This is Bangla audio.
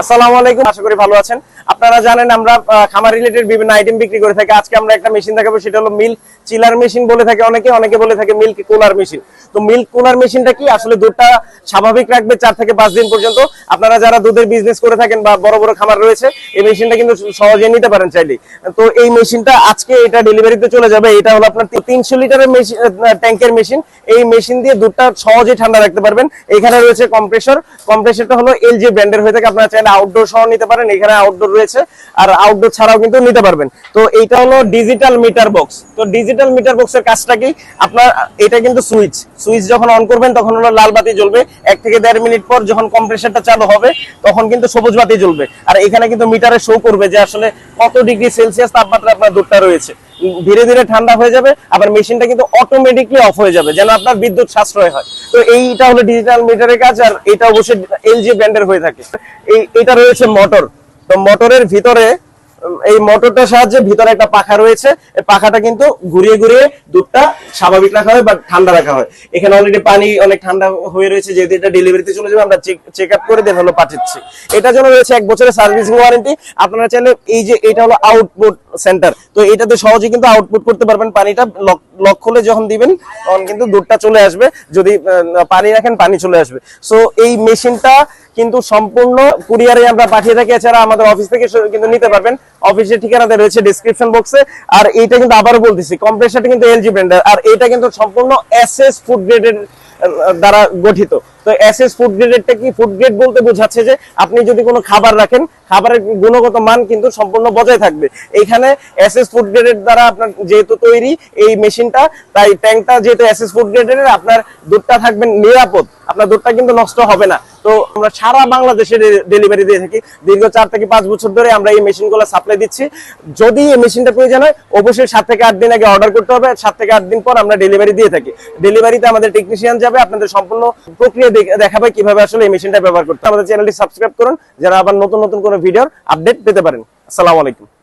আসসালামু আলাইকুম, আশা করি ভালো আছেন। আপনারা জানেন আমরা খামার রিলেটেড বিভিন্ন আইটেম বিক্রি করে থাকি। আজকে আমরা একটা মেশিন দেখাবো, সেটা হলো মিল্ক চিলার মেশিন বলে থাকে অনেকে অনেকে বলে থাকে মিল্ক কুলার মেশিন তো মিল্ক কুলার মেশিনটা কি আসলে দুধটা স্বাভাবিক রাখবে চার থেকে পাঁচ দিন পর্যন্ত? আপনারা যারা দুধের বিজনেস করে থাকেন বা বড় বড় খামার রয়েছে, এই মেশিনটা কিন্তু সহজে নিতে পারেন চাইলে। তো এই মেশিনটা আজকে এটা ডেলিভারিতে চলে যাবে। এটা হলো আপনার তিনশো লিটারের ট্যাঙ্কের মেশিন এই মেশিন দিয়ে দুধটা সহজে ঠান্ডা রাখতে পারবেন। এখানে রয়েছে কম্প্রেসর কম্প্রেসরটা হলো এলজি ব্র্যান্ডের হয়ে থাকে। আপনারা চাইলে আউটডোর সহ নিতে পারেন। এখানে আউটডোর রয়েছে। আর আউটডোর ছাড়াও কিন্তু নিতে পারবেন। তো এইটা হলো ডিজিটাল মিটার বক্স তো ডিজিটাল মিটার বক্সের কাজটা কি? আপনার, এটা কিন্তু সুইচ সুইচ যখন অন করবেন, তখন হলো লাল বাতি জ্বলবে। এক থেকে দেড় মিনিট পর যখন কম্প্রেসরটা চালু হবে, তখন কিন্তু সবুজ বাতি জ্বলবে। আর এখানে কিন্তু মিটারে শো করবে যে আসলে কত ডিগ্রি সেলসিয়াস তাপমাত্রা আপনার দুধটা রয়েছে। ধীরে ধীরে ঠান্ডা হয়ে যাবে, আবার মেশিনটা কিন্তু অটোমেটিকলি অফ হয়ে যাবে, যেন আপনার বিদ্যুৎ সাশ্রয় হয়। তো এইটা হলো ডিজিটাল মিটারের কাজ, আর এটা অবশ্যই এলজি ব্র্যান্ডের হয়ে থাকে। এই, এটা রয়েছে মোটর তো মোটরের ভিতরে এই মোটরটার সাহায্যে ভিতরে একটা পাখা রয়েছে। এই পাখাটা কিন্তু ঘুরিয়ে ঘুরিয়ে দুধটা স্বাভাবিক রাখা হয় বা ঠান্ডা রাখা হয়। এখানে অলরেডি পানি অনেক ঠান্ডা হয়ে রয়েছে, যেহেতু এটা ডেলিভারিতে চলে যাবে, আমরা চেক আপ করে দেন হলো পাঠাচ্ছি। এটার জন্য রয়েছে এক বছরের সার্ভিসিং ওয়ারেন্টি আপনারা চাইলে এই যে এটা হলো আউটপুট সেন্টার তো এটাতে সহজে কিন্তু আউটপুট করতে পারবেন পানিটা। লক খুলে যখন দিবেন, তখন কিন্তু দুধটা চলে আসবে। যদি পানি রাখেন, পানি চলে আসবে। সো এই মেশিনটা কিন্তু সম্পূর্ণ কুরিয়ারে আমরা পাঠিয়ে থাকি। এছাড়া আমাদের অফিস থেকে কিন্তু নিতে পারবেন। অফিসের ঠিকানাতে রয়েছে ডিসক্রিপশন বক্সে আর এইটা কিন্তু আবারও বলতেছি কম্প্রেসারটা কিন্তু এলজি ব্র্যান্ডের আর এটা কিন্তু সম্পূর্ণ এসএস ফুড গ্রেডের দ্বারা গঠিত। তো এসএস ফুড গ্রেডেরটা কি? ফুড গ্রেড বলতে বোঝাচ্ছে যে আপনি যদি কোনো খাবার রাখেন, খাবারের গুণগত মান কিন্তু সম্পূর্ণ বজায় থাকবে। এখানে এসএস ফুড গ্রেডের দ্বারা আপনার যেহেতু তৈরি এই মেশিনটা, তাই ট্যাঙ্কটা যেহেতু এসএস ফুড গ্রেডের আপনার দুধটা থাকবে নিরাপদ। আপনার দুধটা কিন্তু নষ্ট হবে না। আমরা সারা বাংলাদেশে ডেলিভারি দিয়ে থাকি। দীর্ঘ চার থেকে পাঁচ বছর ধরে আমরা এই মেশিন মেশিনগুলো সাপ্লাই দিচ্ছি। যদি এই মেশিনটা প্রয়োজন হয়, অবশ্যই সাত থেকে আট দিন আগে অর্ডার করতে হবে। সাত থেকে আট দিন পর আমরা ডেলিভারি দিয়ে থাকি। ডেলিভারিতে আমাদের টেকনিশিয়ান যাবে, আপনাদের সম্পূর্ণ প্রক্রিয়া দেখাবে কীভাবে আসলে এই মেশিনটা ব্যবহার করতে আমাদের চ্যানেলটি সাবস্ক্রাইব করুন। যারা আবার নতুন নতুন কোনো ভিডিওর আপডেট পেতে পারেন। আসসালামু আলাইকুম।